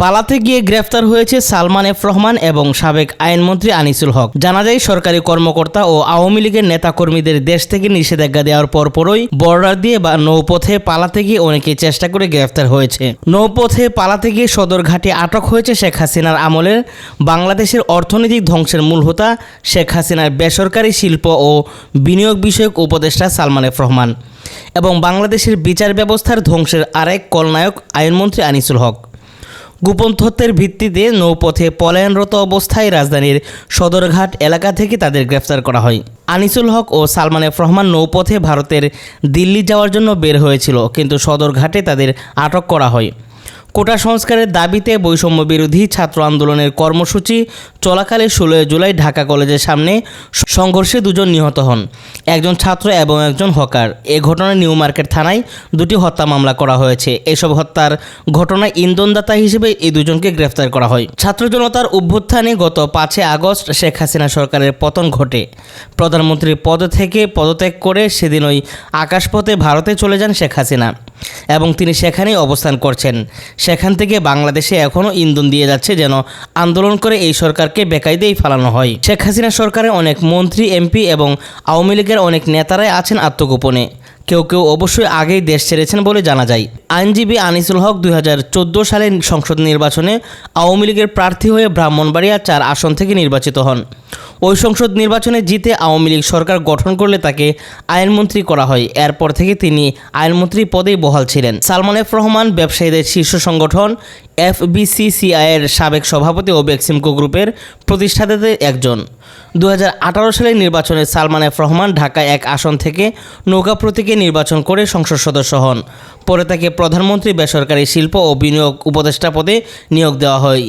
পালাতে গিয়ে গ্রেফতার হয়েছে সালমান এফ রহমান এবং সাবেক আইনমন্ত্রী আনিসুল হক। জানা যায়, সরকারি কর্মকর্তা ও আওয়ামী লীগের নেতাকর্মীদের দেশ থেকে নিষেধাজ্ঞা দেওয়ার পরপরই বর্ডার দিয়ে বা নৌপথে পালাতে গিয়ে অনেকে চেষ্টা করে গ্রেফতার হয়েছে। নৌপথে পালাতে গিয়ে সদরঘাটে আটক হয়েছে শেখ হাসিনার আমলের বাংলাদেশের অর্থনৈতিক ধ্বংসের মূল হোতা শেখ হাসিনার বেসরকারি শিল্প ও বিনিয়োগ বিষয়ক উপদেষ্টা সালমান এফ রহমান এবং বাংলাদেশের বিচার ব্যবস্থার ধ্বংসের আরেক কলনায়ক আইনমন্ত্রী আনিসুল হক। গোপন তথ্যের ভিত্তিতে নৌপথে পলায়নরত অবস্থায় রাজধানীর সদরঘাট এলাকা থেকে তাদের গ্রেফতার করা হয়। আনিসুল হক ও সালমান এফ রহমান নৌপথে ভারতের দিল্লি যাওয়ার জন্য বের হয়েছিল, কিন্তু সদরঘাটে তাদের আটক করা হয়। কোটা সংস্কারের দাবিতে বৈষম্য বিরোধী ছাত্র আন্দোলনের কর্মসূচি চলাকালে ষোলোই জুলাই ঢাকা কলেজের সামনে সংঘর্ষে দুজন নিহত হন। একজন ছাত্র এবং একজন হকার। এ ঘটনায় নিউ মার্কেট থানায় দুটি হত্যা মামলা করা হয়েছে। এসব হত্যার ঘটনায় ইন্ধনদাতা হিসেবে এই দুজনকে গ্রেফতার করা হয়। ছাত্র জনতার অভ্যুত্থানে গত পাঁচই আগস্ট শেখ হাসিনা সরকারের পতন ঘটে। প্রধানমন্ত্রীর পদ থেকে পদত্যাগ করে সেদিন ওই আকাশপথে ভারতে চলে যান শেখ হাসিনা। এবং তিনি সেখানেই অবস্থান করছেন। সেখান থেকে বাংলাদেশে এখনও ইন্ধন দিয়ে যাচ্ছে যেন আন্দোলন করে এই সরকারকে বেকায়দেই ফালানো হয়। শেখ হাসিনা সরকারের অনেক মন্ত্রী, এমপি এবং আওয়ামী লীগের অনেক নেতারাই আছেন আত্মগোপনে। কেউ কেউ অবশ্যই আগেই দেশ ছেড়েছেন বলে জানা যায়। আইনজীবী আনিসুল হক দুই হাজার চোদ্দ সালের সংসদ নির্বাচনে আওয়ামী লীগের প্রার্থী হয়ে ব্রাহ্মণবাড়িয়া চার আসন থেকে নির্বাচিত হন। ওই সংসদ নির্বাচনে জিতে আওয়ামী লীগ সরকার গঠন করলে তাকে আইনমন্ত্রী করা হয়। এরপর থেকে তিনি আইনমন্ত্রী পদেই বহাল ছিলেন। সালমান এফ রহমান, ব্যবসায়ীদের শীর্ষ সংগঠন এফবিসিসিআই এর সাবেক সভাপতি ও বেক্সিমকো গ্রুপের প্রতিষ্ঠাতাদের একজন। দু হাজার আঠারো সালের নির্বাচনে সালমান এফ রহমান ঢাকা এক আসন থেকে নৌকা প্রতীকে নির্বাচন করে সংসদ সদস্য হন। পরে তাকে প্রধানমন্ত্রী বেসরকারি শিল্প ও বিনিয়োগ উপদেষ্টা পদে নিয়োগ দেওয়া হয়।